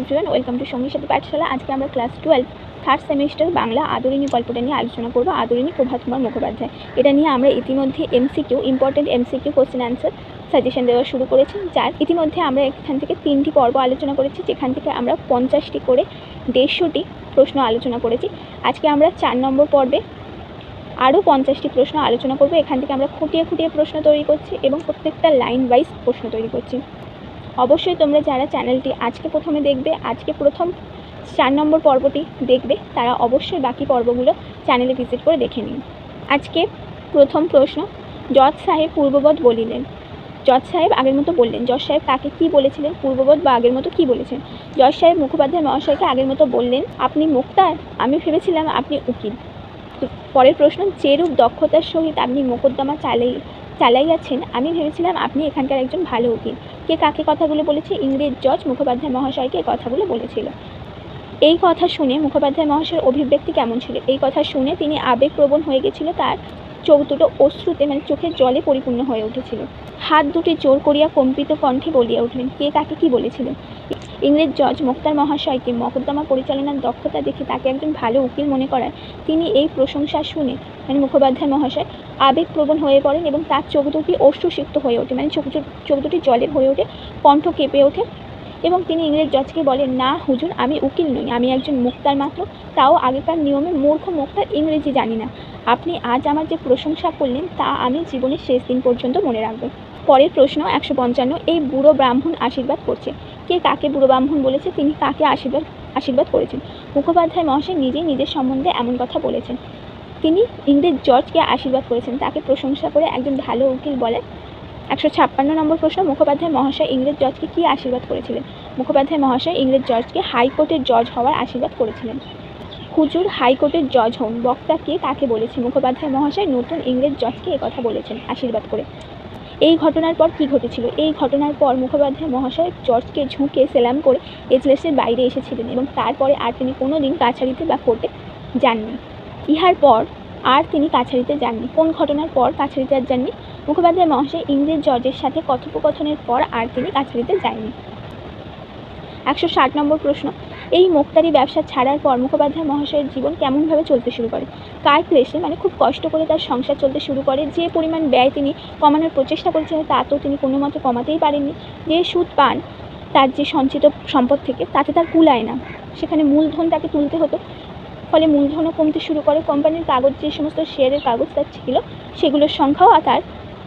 Everyone welcome to সঙ্গীর সাথে পাঠশালা আজকে আমরা class twelve third semester Bangla Adarini গল্পটা নিয়ে আলোচনা করব আদরিণী প্রভাত কুমার মুখোপাধ্যায়। এটা নিয়ে আমরা ইতিমধ্যে MCQ important MCQ question answer suggestion দেওয়া শুরু করেছি, যার ইতিমধ্যে আমরা এখান থেকে তিনটি পর্ব আলোচনা করেছি, যেখান থেকে আমরা পঞ্চাশটি করে দেড়শোটি প্রশ্ন আলোচনা করেছি। আজকে আমরা চার নম্বর পর্বে আরও পঞ্চাশটি প্রশ্ন আলোচনা করব, এখান থেকে আমরা খুঁটিয়ে খুঁটিয়ে প্রশ্ন তৈরি করছি এবং প্রত্যেকটা লাইন ওয়াইজ প্রশ্ন তৈরি করছি। অবশ্যই তোমরা যারা চ্যানেলটি আজকে প্রথমে দেখবে, আজকে প্রথম চার নম্বর পর্বটি দেখবে, তারা অবশ্যই বাকি পর্বগুলো চ্যানেলে ভিজিট করে দেখে নিন। আজকে প্রথম প্রশ্ন, জজ সাহেব পূর্ববৎ বলিলেন। জজ সাহেব আগের মতো বললেন। জজ সাহেব তাকে কি বলেছিলেন? পূর্ববৎ বা আগের মতো কি বলেছেন? জজ সাহেব মুখোপাধ্যায় মহাশয়কে আগের মতো বললেন, আপনি মুক্তার? আমি ভেবেছিলাম আপনি উকিল। পরের প্রশ্ন, যেরূপ দক্ষতার সহিত আপনি মোকদ্দমা চালাই চালাইয়াছেন আমি ভেবেছিলাম আপনি এখানকার একজন ভালো উকিল। কে কাকে কথাগুলো বলেছে? ইংরেজ জজ মুখোপাধ্যায় মহাশয়কে কথাগুলো বলেছিল। এই কথা শুনে মুখোপাধ্যায় মহাশয়ের অভিব্যক্তি কেমন ছিল? এই কথা শুনে তিনি আবেগপ্রবণ হয়ে গেছিল তার চোখ দুটো অশ্রুতে মানে চোখের জলে পরিপূর্ণ হয়ে উঠেছিল। হাত দুটি জোর করিয়া কম্পিত কণ্ঠে বলিয়া উঠলেন, কে কাকে কি বলেছিলেন ইংরেজ জজ মোক্তার মহাশয়কে মকদ্দমা পরিচালনার দক্ষতা দেখে তাকে একজন ভালো উকিল মনে করায়। তিনি এই প্রশংসা শুনে মানে মুখোপাধ্যায় মহাশয় আবেগপ্রবণ হয়ে পড়েন এবং তার চোখ দুটি অশ্রুসিক্ত হয়ে ওঠে মানে চোখ চোখ দুটি জলে হয়ে ওঠে, কণ্ঠ কেঁপে ওঠে এবং তিনি ইংরেজ জজকে বলেন, না হুজুর, আমি উকিল নই, আমি একজন মুক্তার মাত্র, তাও আগেকার নিয়মে মূর্খ মুক্তার ইংরেজি জানি না। আপনি আজ আমার যে প্রশংসা করলেন, তা আমি জীবনের শেষ দিন পর্যন্ত মনে রাখব। পরের প্রশ্ন, একশো পঞ্চান্ন, এই বুড়ো ব্রাহ্মণ আশীর্বাদ করছে। কে কাকে বুড়ো ব্রাহ্মণ বলেছে, তিনি কাকে আশীর্বাদ আশীর্বাদ করেছেন? মুখোপাধ্যায় মহাশয় নিজেই নিজের সম্বন্ধে এমন কথা বলেছেন। তিনি ইংরেজ জর্জকে আশীর্বাদ করেছেন, তাকে প্রশংসা করে একজন ভালো উকিল বলে একশো ছাপ্পান্ন নম্বর প্রশ্ন, মুখোপাধ্যায় মহাশয় ইংরেজ জজকে কী আশীর্বাদ করেছিলেন? মুখোপাধ্যায় মহাশয় ইংরেজ জজকে হাইকোর্টের জজ হওয়ার আশীর্বাদ করেছিলেন। হুজুর হাইকোর্টের জজ হন। বক্তা কে কাকে বলেছে মুখোপাধ্যায় মহাশয় নতুন ইংরেজ জজকে কথা বলেছেন আশীর্বাদ করে। এই ঘটনার পর কি ঘটেছিল? এই ঘটনার পর মুখোপাধ্যায় মহাশয় জজকে ঝুঁকে সেলাম করে এজলেসের বাইরে এসেছিলেন এবং তারপরে আর তিনি কোনো দিন কাছারিতে বা কোর্টে যাননি। ইহার পর আর তিনি কাছারিতে যাননি। কোন ঘটনার পর কাছারিতে আর যাননি? মুখোপাধ্যায় মহাশয় ইংরেজ জজের সাথে কথোপকথনের পর আর তিনি কাছারিতে যাননি একশো ষাট নম্বর প্রশ্ন। এই মোক্তারি ব্যবসা ছাড়ার পর মুখোপাধ্যায় মহাশয়ের জীবন কেমনভাবে চলতে শুরু করে? কার ক্লেশে? মানে খুব কষ্ট করে তার সংসার চলতে শুরু করে। যে পরিমাণ ব্যয় তিনি কমানোর প্রচেষ্টা করেছিলেন তা তো তিনি কোনো মতে কমাতেই পারেননি। যে সুদ পান, তার যে সঞ্চিত সম্পদ থেকে, তাতে তার কুলায় না। সেখানে মূলধন তাকে তুলতে হতো। ফলে মূলধনও কমতে শুরু করে। কোম্পানির কাগজ, যে সমস্ত শেয়ারের কাগজ তার ছিল, সেগুলোর সংখ্যাও আর তার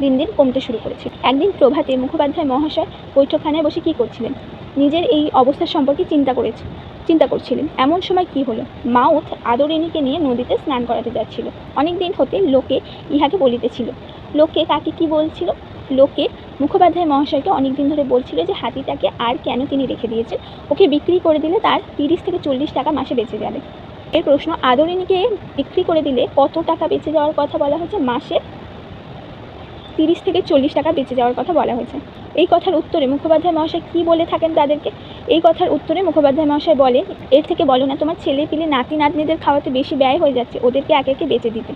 দিন দিন কমতে শুরু করেছে। একদিন প্রভাতে মুখোপাধ্যায় মহাশয় বৈঠকখানায় বসে কী করছিলেন? নিজের এই অবস্থা সম্পর্কে চিন্তা করেছে, চিন্তা করছিলেন। এমন সময় কি হলো? মাউথ আদরিণীকে নিয়ে নদীতে স্নান করাতে যাচ্ছিল। অনেক দিন হতে লোকে ইহাকে বলিতেছিল। লোকে কাকে কি বলছিল? লোকে মুখোপাধ্যায় মহাশয়কে অনেক দিন ধরে বলছিল যে হাতিটাকে আর কেন তিনি রেখে দিয়েছেন? ওকে বিক্রি করে দিলে তার তিরিশ থেকে চল্লিশ টাকা মাসে বেঁচে যাবে। এর প্রশ্ন আদরিণীকে বিক্রি করে দিলে কত টাকা বেঁচে যাওয়ার কথা বলা হয়েছে? মাসে তিরিশ থেকে চল্লিশ টাকা বেঁচে যাওয়ার কথা বলা হয়েছে। এই কথার উত্তরে মুখোপাধ্যায় মহাশয় কী বলে থাকেন তাদেরকে? এই কথার উত্তরে মুখোপাধ্যায় মহাশয় বলে এর থেকে বলো না, তোমার ছেলে পিলে নাতি নাতনিদের খাওয়াতে বেশি ব্যয় হয়ে যাচ্ছে, ওদেরকে একে একে বেঁচে দিতে।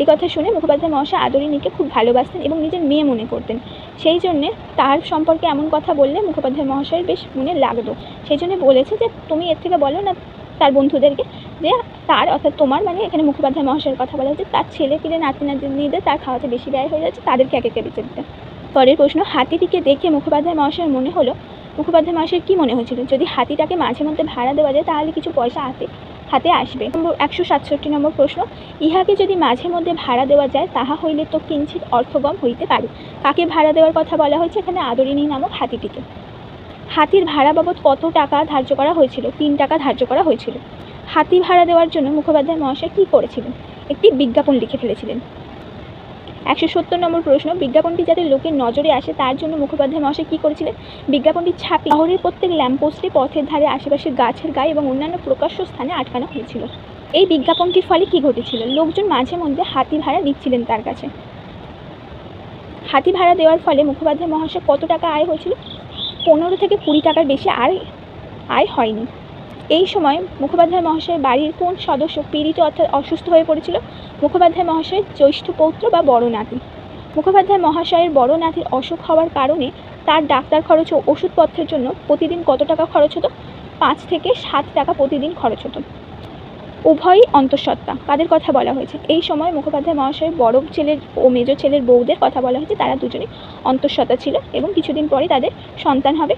এই কথা শুনে মুখোপাধ্যায় মহাশয় আদরিণীকে খুব ভালোবাসতেন এবং নিজের মেয়ে মনে করতেন। সেই জন্যে তার সম্পর্কে এমন কথা বললে মুখোপাধ্যায় মহাশয়ের বেশ মনে লাগতো। সেই জন্য বলেছে যে, তুমি এর থেকে বলো না তার বন্ধুদেরকে যে তার অর্থাৎ তোমার মানে এখানে মুখোপাধ্যায় মহাশয়ের কথা বলা হচ্ছে, তার ছেলে পিলে নাতি নাতনিদের তার খাওয়াতে বেশি ব্যয় হয়ে যাচ্ছে, তাদেরকে একে একে বেঁচে দিতে। পরের প্রশ্ন, হাতিটিকে দেখে মুখোপাধ্যায় মহাশয়ের মনে হলো, মুখোপাধ্যায় মহাশয়ের কী মনে হয়েছিল? যদি হাতিটাকে মাঝে মধ্যে ভাড়া দেওয়া যায়, তাহলে কিছু পয়সা হাতে হাতে আসবে। নম্বর একশো সাতষট্টি নম্বর প্রশ্ন, ইহাকে যদি মাঝে মধ্যে ভাড়া দেওয়া যায়, তাহা হইলে তো কিঞ্চিত অর্থগম হইতে পারে। কাকে ভাড়া দেওয়ার কথা বলা হয়েছে? এখানে আদরিণী নামক হাতিটিকে। হাতির ভাড়া বাবদ কত টাকা ধার্য করা হয়েছিল? তিন টাকা ধার্য করা হয়েছিল। হাতি ভাড়া দেওয়ার জন্য মুখোপাধ্যায় মহাশয় কী করেছিলেন? একটি বিজ্ঞাপন লিখে ফেলেছিলেন। একশো সত্তর নম্বর প্রশ্ন, বিজ্ঞাপনটি যাতে লোকের নজরে আসে তার জন্য মুখোপাধ্যায় মহাশয় কী করেছিলেন? বিজ্ঞাপনটি ছাপি শহরের প্রত্যেক ল্যাম্পপোস্টে পথের ধারে আশেপাশের গাছের গায়ে এবং অন্যান্য প্রকাশ্য স্থানে আটকানো হয়েছিল। এই বিজ্ঞাপনটির ফলে কী ঘটেছিল? লোকজন মাঝে মধ্যে হাতি ভাড়া দিচ্ছিলেন তার কাছে। হাতি ভাড়া দেওয়ার ফলে মুখোপাধ্যায় মহাশয় কত টাকা আয় হয়েছিল? পনেরো থেকে কুড়ি টাকার বেশি আয় আয় হয়নি। এই সময় মুখোপাধ্যায় মহাশয়ের বাড়ির কোন সদস্য পীড়িত অর্থাৎ অসুস্থ হয়ে পড়েছিল? মুখোপাধ্যায় মহাশয়ের জ্যৈষ্ঠ পৌত্র বা বড় নাতি? মুখোপাধ্যায় মহাশয়ের বড় নাতির অসুখ হওয়ার কারণে তার ডাক্তার খরচ ও ওষুধপত্রের জন্য প্রতিদিন কত টাকা খরচ হতো? পাঁচ থেকে সাত টাকা প্রতিদিন খরচ হতো। উভয়ই অন্তঃসত্ত্বা, কাদের কথা বলা হয়েছে? এই সময় মুখোপাধ্যায় মহাশয়ের বড় ছেলের ও মেজ ছেলের বউদের কথা বলা হয়েছে। তারা দুজনেই অন্তঃসত্ত্বা ছিল এবং কিছুদিন পরে তাদের সন্তান হবে।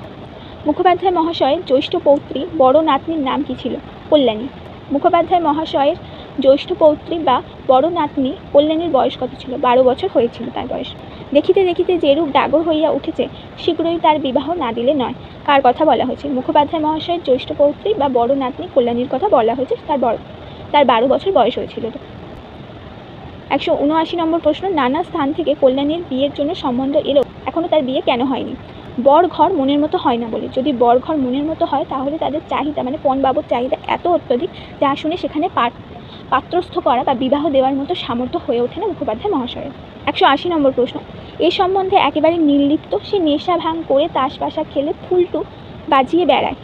মুখোপাধ্যায় মহাশয়ের জ্যৈষ্ঠ পৌত্রী বড় নাতনির নাম কী ছিল? কল্যাণী। মুখোপাধ্যায় মহাশয়ের জ্যৈষ্ঠ পৌত্রী বা বড় নাতনি কল্যাণীর বয়স কত ছিল? বারো বছর হয়েছিল তার বয়স। দেখিতে দেখিতে যেরূপ ডাগর হইয়া উঠেছে, শীঘ্রই তার বিবাহ না দিলে নয়। কার কথা বলা হয়েছে? মুখোপাধ্যায় মহাশয়ের জ্যৈষ্ঠ পৌত্রী বা বড় নাতনি কল্যাণীর কথা বলা হয়েছে, তার বড় তার বারো বছর বয়স হয়েছিল একশো উনআশি নম্বর প্রশ্ন, নানা স্থান থেকে কল্যাণীর বিয়ের জন্য সম্বন্ধ এলো এখনও তার বিয়ে কেন হয়নি? বর ঘর মনের মতো হয় না বলে। যদি বর ঘর মনের মতো হয়, তাহলে তাদের চাহিদা মানে পণ বাবদ চাহিদা এত অত্যধিক, যা শুনে সেখানে পাট পাত্রস্থ করা বা বিবাহ দেওয়ার মতো সামর্থ্য হয়ে ওঠে না মুখোপাধ্যায় মহাশয়ের। একশো আশি নম্বর প্রশ্ন। এ সম্বন্ধে একেবারে নির্লিপ্ত, সে নেশা ভাঙ করে তাস পাশা খেলে ফুলটু বাজিয়ে বেড়ায়।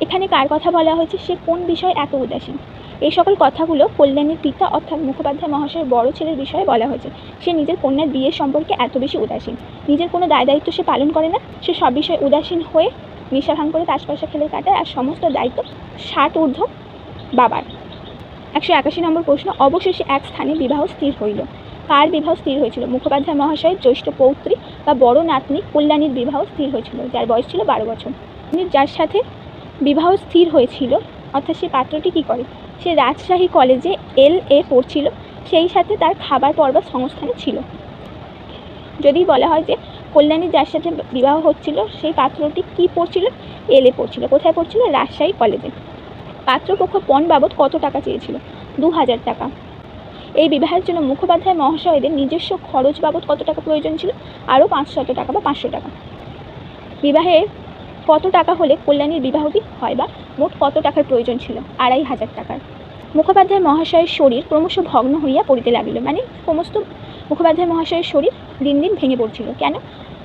এখানে কার কথা বলা হয়েছে? সে কোন বিষয়ে এত উদাসীন? এই সকল কথাগুলো কল্যাণীর পিতা অর্থাৎ মুখোপাধ্যায় মহাশয়ের বড় ছেলের বিষয়ে বলা হয়েছে। সে নিজের কন্যার বিয়ের সম্পর্কে এত বেশি উদাসীন। নিজের কোনো দায় দায়িত্ব সে পালন করে না। সে সব বিষয়ে উদাসীন হয়ে নেশা ভাঙ করে তাস পাশা খেলে কাটায় আর সমস্ত দায়িত্ব ষাট ঊর্ধ্ব বাবার। একশো একাশি নম্বর প্রশ্ন, অবশেষে এক স্থানে বিবাহ স্থির হইল। কার বিবাহ স্থির হয়েছিল? মুখোপাধ্যায় মহাশয়ের জ্যৈষ্ঠ পৌত্রী বা বড় নাতনি কল্যাণীর বিবাহ স্থির হয়েছিল, যার বয়স ছিল বারো বছর। যার সাথে বিবাহ স্থির হয়েছিল, অর্থাৎ সে পাত্রটি কী করে? সে রাজশাহী কলেজে এল এ পড়ছিল, সেই সাথে তার খাবার পড়বার সংস্থানে ছিল। যদি বলা হয় যে কল্যাণী যার সাথে বিবাহ হচ্ছিল, সেই পাত্রটি কী পড়ছিল? এল এ পড়ছিল। কোথায় পড়ছিল? রাজশাহী কলেজে। পাত্রপক্ষ পণ বাবদ কত টাকা চেয়েছিল? দু হাজার টাকা। এই বিবাহের জন্য মুখোপাধ্যায় মহাশয়দের নিজস্ব খরচ বাবদ কত টাকা প্রয়োজন ছিল? আরও পাঁচশত টাকা বা পাঁচশো টাকা। বিবাহে কত টাকা হলে কল্যাণীর বিবাহটি হয় বা মোট কত টাকার প্রয়োজন ছিল? আড়াই হাজার টাকার। মুখোপাধ্যায় মহাশয়ের শরীর ক্রমশ ভগ্ন হইয়া পড়িতে লাগিল। মানে সমস্ত মুখোপাধ্যায় মহাশয়ের শরীর দিন দিন ভেঙে পড়ছিল। কেন?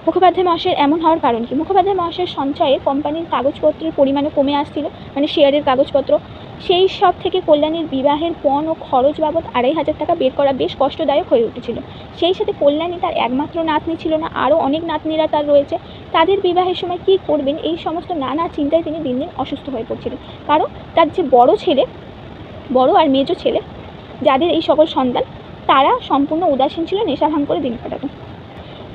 মুখোপাধ্যায় মহাশয়ের এমন হওয়ার কারণ কি? মুখোপাধ্যায় মহাশয়ের সঞ্চয়ে কোম্পানির কাগজপত্রের পরিমাণও কমে আসছিল। মানে শেয়ারের কাগজপত্র সেই সব থেকে কল্যাণীর বিবাহের পণ ও খরচ বাবদ আড়াই হাজার টাকা বের করা বেশ কষ্টদায়ক হয়ে উঠেছিল। সেই সাথে কল্যাণী তার একমাত্র নাতনি ছিল না, আরও অনেক নাতনিরা তার রয়েছে। তাদের বিবাহের সময় কী করবেন এই সমস্ত নানা চিন্তায় তিনি দিন দিন অসুস্থ হয়ে পড়ছিলেন। কারণ তার যে বড় ছেলে, বড় আর মেজো ছেলে, যাদের এই সকল সন্তান, তারা সম্পূর্ণ উদাসীন ছিল, নেশা ভাঙ করে দিন কাটাতো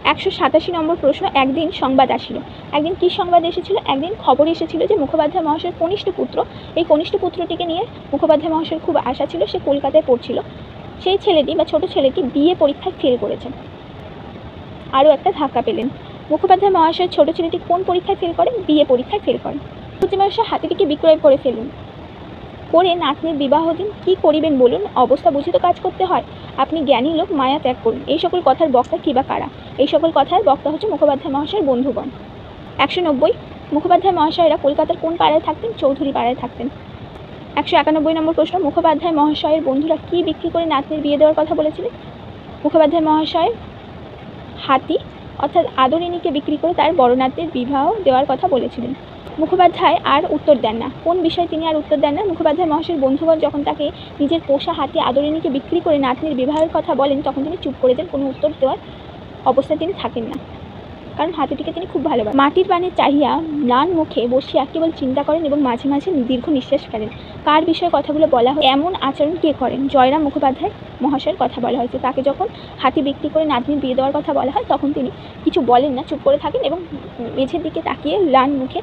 একশো সাতাশি নম্বর প্রশ্ন, একদিন সংবাদ আসিল। একদিন কী সংবাদ এসেছিল? একদিন খবর এসেছিল যে মুখোপাধ্যায় মহাশয়ের কনিষ্ঠ পুত্র, এই কনিষ্ঠ পুত্রটিকে নিয়ে মুখোপাধ্যায় মহাশয়ের খুব আশা ছিল, সে কলকাতায় পড়ছিল। সেই ছেলেটি বা ছোট ছেলেটি বিয়ে পরীক্ষায় ফেল করেছে। আরও একটা ধাক্কা পেলেন। মুখোপাধ্যায় মহাশয়ের ছোট ছেলেটি কোন পরীক্ষায় ফেল করে? বিয়ে পরীক্ষায় ফেল করে। প্রতি মাসে হাতিটিকে বিক্রয় করে ফেলুন। করে নাতনির বিবাহ দিন কী করিবেন বলুন? অবস্থা বুঝে তো কাজ করতে হয়। আপনি জ্ঞানী লোক, মায়া ত্যাগ করুন। এই সকল কথার বক্তা কী বা কারা? এই সকল কথার বক্তা হচ্ছে মুখোপাধ্যায় মহাশয়ের বন্ধুগণ। একশো নব্বই। মুখোপাধ্যায় মহাশয়রা কলকাতার কোন পাড়ায় থাকতেন? চৌধুরী পাড়ায় থাকতেন। একশো একানব্বই নম্বর প্রশ্ন, মুখোপাধ্যায় মহাশয়ের বন্ধুরা কী বিক্রি করে নাতনির বিয়ে দেওয়ার কথা বলেছিলেন? মুখোপাধ্যায় মহাশয় হাতি, অর্থাৎ আদরিণীকে বিক্রি করে তার বড় নাতনির বিবাহ দেওয়ার কথা বলেছিলেন। মুখোপাধ্যায় আর উত্তর দেন না। কোন বিষয়ে তিনি আর উত্তর দেন না? মুখোপাধ্যায় মহাশয়ের বন্ধুগণ যখন তাকে নিজের পোষা হাতি আদরিণীকে বিক্রি করে নাতনির বিবাহের কথা বলেন, তখন তিনি চুপ করে দেন কোনো উত্তর দেওয়ার অবস্থায় তিনি থাকেন না। কারণ হাতিটিকে তিনি খুব ভালোবাসেন। মাটির পানে চাহিয়া ম্লান মুখে বসিয়া কেবল চিন্তা করেন এবং মাঝে মাঝে দীর্ঘ নিঃশ্বাস ফেলেন। কার বিষয়ে কথাগুলো বলা হয়? এমন আচরণ কে করেন? জয়রাম মুখোপাধ্যায় মহাশয়ের কথা বলা হয়েছে। তাকে যখন হাতি বিক্রি করে নাতনির বিয়ে দেওয়ার কথা বলা হয়, তখন তিনি কিছু বলেন না, চুপ করে থাকেন এবং মেঝের দিকে তাকিয়ে ম্লান মুখে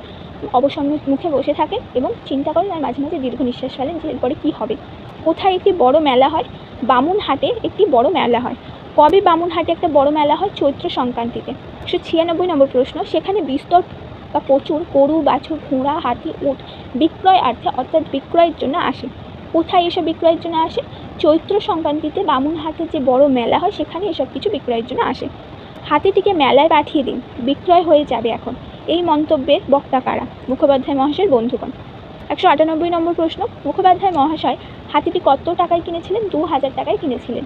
অবসন্ন মুখে বসে থাকেন এবং চিন্তা করেন আর মাঝে মাঝে দীর্ঘ নিঃশ্বাস ফেলেন যে এরপরে কী হবে। কোথায় একটি বড় মেলা হয়? বামুনহাটে একটি বড় মেলা হয়। কবে বামুনহাটে একটা বড় মেলা হয়? চৈত্র সংক্রান্তিতে। একশো ছিয়ানব্বই নম্বর প্রশ্ন, সেখানে বিস্তর বা প্রচুর গরু, বাছুর, ঘোড়া, হাতি, উট বিক্রয় অর্থে অর্থাৎ বিক্রয়ের জন্য আসে। কোথায় এসব বিক্রয়ের জন্য আসে? চৈত্র সংক্রান্তিতে বামুনহাটের যে বড় মেলা হয়, সেখানে এসব কিছু বিক্রয়ের জন্য আসে। হাতিটিকে মেলায় পাঠিয়ে দিন। বিক্রয় হয়ে যাবে এখন। এই মন্তব্যের বক্তা কারা? মুখোপাধ্যায় মহাশয়ের বন্ধুগণ। একশো আটানব্বই নম্বর প্রশ্ন, মুখোপাধ্যায় মহাশয় হাতিটি কত টাকায় কিনেছিলেন? দু হাজার টাকায় কিনেছিলেন।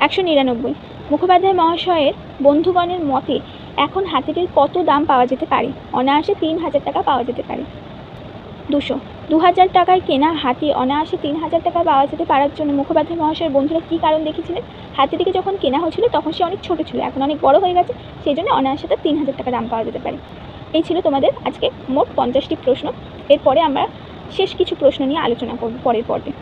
একশো নিরানব্বই। মুখোপাধ্যায় মহাশয়ের বন্ধুগণের মতে, এখন হাতিটির কত দাম পাওয়া যেতে পারে? অনায়াসে তিন হাজার টাকা পাওয়া যেতে পারে। দুশো। দু হাজার টাকায় কেনা হাতি অনায়াসে তিন হাজার টাকা পাওয়া যেতে পারার জন্য মুখোপাধ্যায় মহাশয়ের বন্ধুরা কী কারণ দেখেছিলেন? হাতিটিকে যখন কেনা হয়েছিল, তখন সে অনেক ছোট ছিল, এখন অনেক বড় হয়ে গেছে, সেই জন্য অনায়াসে তার তিন হাজার টাকা দাম পাওয়া যেতে পারে। এই ছিল তোমাদের আজকে মোট পঞ্চাশটি প্রশ্ন। এরপরে আমরা শেষ কিছু প্রশ্ন নিয়ে আলোচনা করব পরের পর্বে।